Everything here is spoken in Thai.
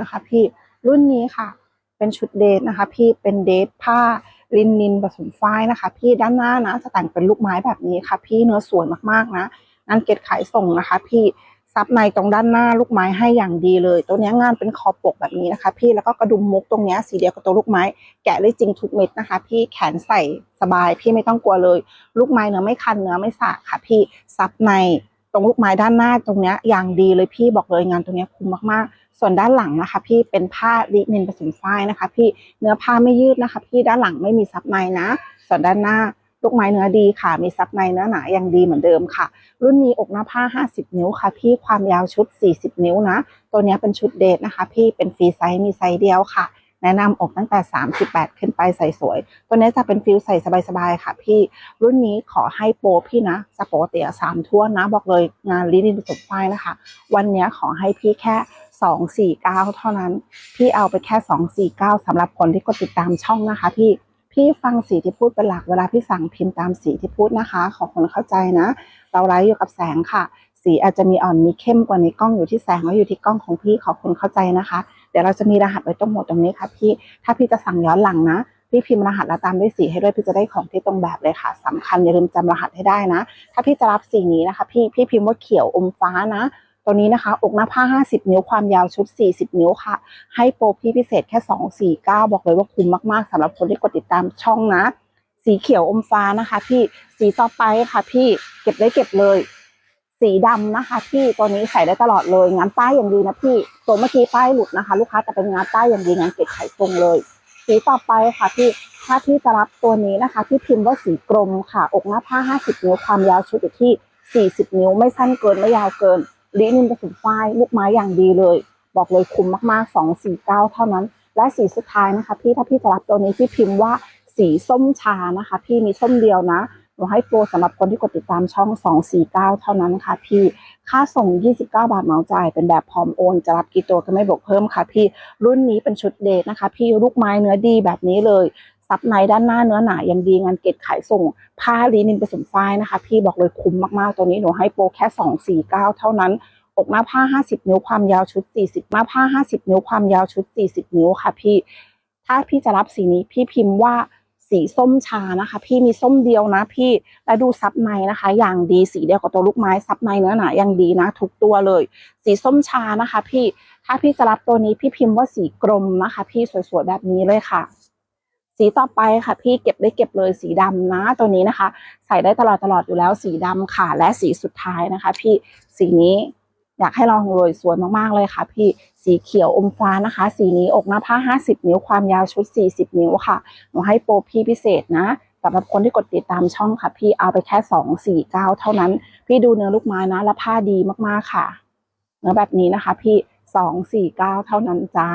นะคะพี่รุ่นนี้ค่ะ เป็นชุดเดทนะคะ พี่เป็นเดทผ้าลินนินผสมฝ้ายนะคะ พี่ด้านหน้านะจะแต่งเป็นลูกไม้แบบนี้ค่ะ พี่เนื้อสวยมากๆนะงานเกตขายส่งนะคะ พี่ซับในตรงด้านหน้าลูกไม้ให้อย่างดีเลย ตัวนี้งานเป็นคอปกแบบนี้นะคะ พี่แล้วก็กระดุมมุกตรงนี้สีเดียวกับตัวลูกไม้ แกะได้จริงทุกเม็ดนะคะ พี่แขนใส่สบาย พี่ไม่ต้องกลัวเลย ลูกไม้เนื้อไม่คันเนื้อไม่สากค่ะ พี่ซับในตรงลูกไม้ด้านหน้าตรงนี้อย่างดีเลยพี่บอกเลยงานตรงนี้คุ้มมากๆ ส่วนด้านหลังนะคะ พี่เป็นผ้าลินินผสมฝ้ายนะคะ พี่เนื้อผ้าไม่ยืดนะคะ พี่ด้านหลังไม่มีซับในนะ ส่วนด้านหน้าลูกไม้เนื้อดีค่ะ มีซับในเนื้อหนาอย่างดีเหมือนเดิมค่ะ รุ่นนี้อกหน้าผ้า 50 นิ้วค่ะ พี่ความยาวชุด 40 นิ้วนะ ตัวนี้เป็นชุดเดทนะคะ พี่เป็นฟรีไซส์มีไซส์เดียวค่ะ แนะนำอกตั้งแต่ 38 ขึ้นไปใส่สวย ตัวนี้จะเป็นฟิลใส่สบายๆค่ะ พี่รุ่นนี้ขอให้โปรพี่นะจากปกติอะสามทั่วนะ บอกเลยงานลินินผสมฝ้ายนะคะ วันนี้ขอให้พี่แค่249เท่านั้น พี่เอาไปแค่249สำหรับคนที่กดติดตามช่องนะคะ พี่พี่ฟังสีที่พูดเป็นหลักเวลาพี่สั่งพิมพ์ตามสีที่พูดนะคะ ขอคนเข้าใจนะ เราไลฟ์อยู่กับแสงค่ะ สีอาจจะมีอ่อนมีเข้มกว่าในกล้องอยู่ที่แสงแล้วอยู่ที่กล้องของพี่ขอคนเข้าใจนะคะ เดี๋ยวเราจะมีรหัสไว้ตรงหมดตรงนี้ค่ะพี่ ถ้าพี่จะสั่งย้อนหลังนะพี่พิมพ์รหัสแล้วตามด้วยสีให้ด้วยพี่จะได้ของที่ตรงแบบเลยค่ะสำคัญอย่าลืมจำรหัสให้ได้นะ ถ้าพี่จะรับสีนี้นะคะ พี่พี่พิมพ์ว่าเขียวอมฟ้านะตัวนี้นะคะ อกหน้าผ้า 50 นิ้ว ความยาวชุด 40 นิ้วค่ะ ให้โปรพี่พิเศษแค่ 249 บอกเลยว่าคุ้มมาก ๆสำหรับคนที่กดติดตามช่องนะ สีเขียวอมฟ้านะคะ พี่ สีต่อไปค่ะ พี่ เก็บได้เก็บเลย สีดำนะคะพี่ตัวนี้ใส่ได้ตลอดเลยงานป้ายอย่างดีนะพี่ตัวเมื่อกี้ป้ายหลุดนะคะ ลูกค้าแต่เป็นงานป้ายอย่างดีงานเก็บไขตรงเลย สีต่อไปค่ะพี่ถ้าพี่จะรับตัวนี้นะคะที่พิมพ์ว่าสีกรมค่ะ อกหน้าผ้า 50 นิ้วความยาวชุดอยู่ที่ 40 นิ้ว ไม่สั้นเกินไม่ยาวเกินลินินผสมฝ้ายลูกไม้อย่างดีเลย บอกเลยคุ้มมากๆ 249 เท่านั้น และสีสุดท้ายนะคะ พี่ถ้าพี่จะรับตัวนี้พี่พิมพ์ว่าสีส้มชานะคะ พี่มีส้มเดียวนะ หนูให้โปรสำหรับคนที่กดติดตามช่อง 249 เท่านั้นค่ะพี่ ค่าส่ง 29 บาทเหมาจ่าย เป็นแบบพร้อมโอน จะรับกี่ตัวก็ไม่บวกเพิ่มค่ะพี่ รุ่นนี้เป็นชุดเดทนะคะ พี่ลูกไม้เนื้อดีแบบนี้เลยซับในด้านหน้าเนื้อหนายังดีงานเกตขายส่ง ผ้าลีนินผสมฝ้ายนะคะ พี่บอกเลยคุ้มมากๆ ตัวนี้หนูให้โปรแค่ 249 เท่านั้นอกหน้าผ้า 50 นิ้วความยาวชุด 40 หน้าผ้า 50 นิ้วความยาวชุด 40 นิ้วค่ะพี่ ถ้าพี่จะรับสีนี้พี่พิมพ์ว่า สีส้มชานะคะ พี่มีส้มเดียวนะพี่และดูซับในนะคะ อย่างดีสีเดียวกับตัวลูกไม้ซับในเนื้อหนาอย่างดีนะ ทุกตัวเลย สีส้มชานะคะ พี่ถ้าพี่จะรับตัวนี้พี่พิมพ์ว่าสีกรมนะคะ พี่สวยๆแบบนี้เลยค่ะ สีต่อไปค่ะ พี่เก็บได้เก็บเลยสีดำนะ ตัวนี้นะคะ ใส่ได้ตลอดตลอดอยู่แล้วสีดำค่ะ และสีสุดท้ายนะคะ พี่สีนี้ อยากให้ลองรวยสวยมากๆเลยค่ะ พี่สีเขียวอมฟ้านะคะ สีนี้อกหน้าผ้า 50 นิ้วความยาวชุด 40 นิ้วค่ะหนูให้โปรพี่พิเศษนะสำหรับคนที่กดติดตามช่องค่ะ พี่เอาไปแค่ 249 เท่านั้น พี่ดูเนื้อลูกไม้นะและผ้าดีมากๆค่ะ เนื้อแบบนี้นะคะ พี่ 249 เท่านั้นจ้า